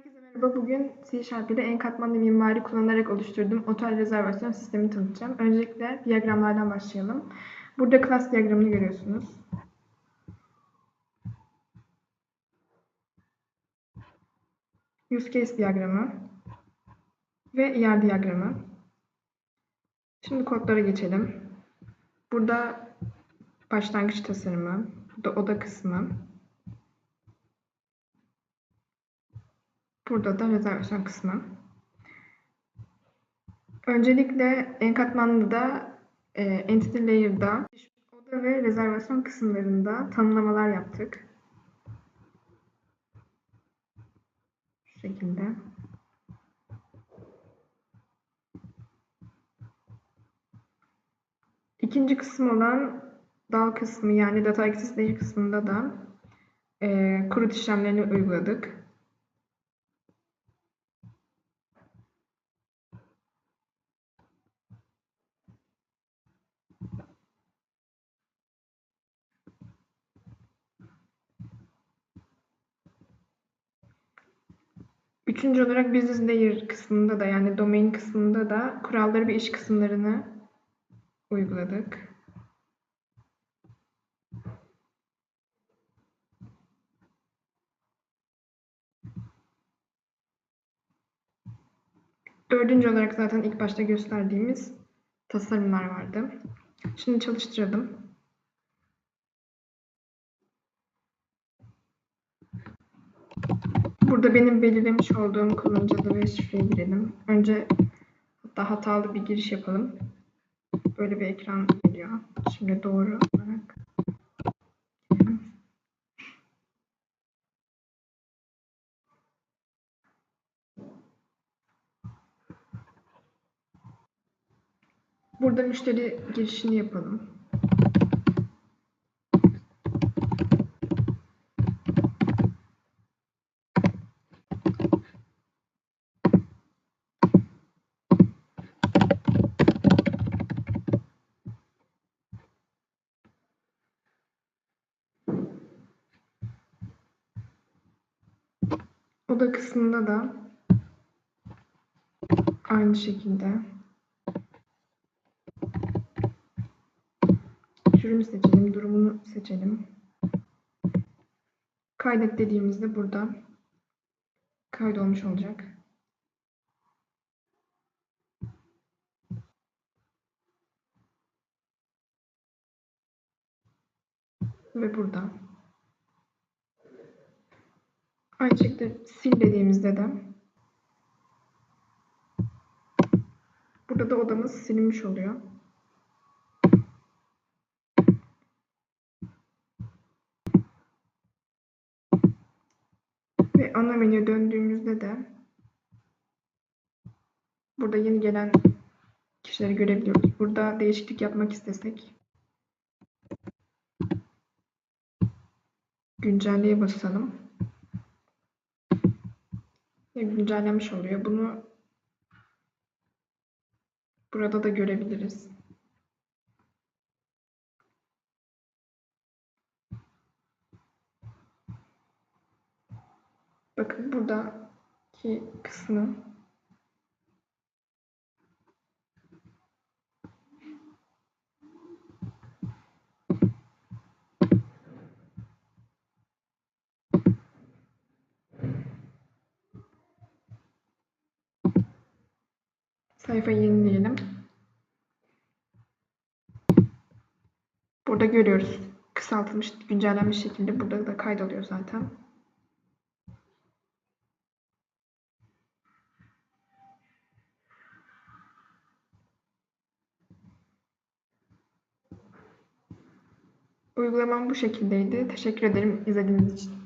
Herkese merhaba. Bugün C Sharp ile en katmanlı mimari kullanarak oluşturduğum otel rezervasyon sistemini tanıtacağım. Öncelikle diyagramlardan başlayalım. Burada class diyagramını görüyorsunuz. Use case diyagramı ve yer diyagramı. Şimdi kodlara geçelim. Burada başlangıç tasarımı, burada oda kısmı, Burada da rezervasyon kısmı. Öncelikle en katmanlıda e, Entity Layer'da oda ve rezervasyon kısımlarında tanımlamalar yaptık. Şu şekilde. İkinci kısım olan dal kısmı yani Data Access Layer kısmında da e, kurut işlemlerini uyguladık. Üçüncü olarak business layer kısmında da yani domain kısmında da kuralları ve iş kısımlarını uyguladık. Dördüncü olarak zaten ilk başta gösterdiğimiz tasarımlar vardı. Şimdi çalıştıralım. Burada benim belirlemiş olduğum kullanıcı adı ve şifreyi girelim. Önce hatta hatalı bir giriş yapalım. Böyle bir ekran geliyor. Şimdi doğru olarak. Burada müşteri girişini yapalım. Oda kısmında da aynı şekilde türünü seçelim, durumunu seçelim. Kaydet dediğimizde burada kaydolmuş olacak. Ve burada. Aynı şekilde sil dediğimizde de burada da odamız silinmiş oluyor. Ve ana menüye döndüğümüzde de burada yeni gelen kişileri görebiliyoruz. Burada değişiklik yapmak istesek güncelleye basalım. Ve güncellenmiş oluyor. Bunu burada da görebiliriz. Bakın buradaki kısmı sayfayı yenileyelim. Burada görüyoruz. Kısaltılmış, güncellenmiş şekilde burada da kaydoluyor zaten. Uygulamam bu şekildeydi. Teşekkür ederim izlediğiniz için.